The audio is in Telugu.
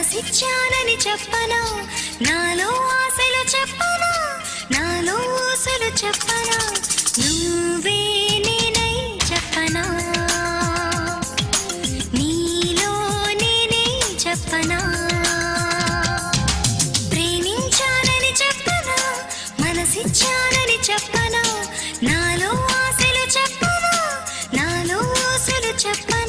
మనసిచ్చానని చెప్పనా? నాలో ఆశలు చెప్పనా? నాలో ఆశలు చెప్పనా? నువ్వే నేనై చెప్పనా? నీలో నేనే చెప్పనా? ప్రేమించానని చెప్పనా? మనసిచ్చానని చెప్పనా? నాలో ఆశలు చెప్పనా? నాలో ఆశలు చెప్పనా?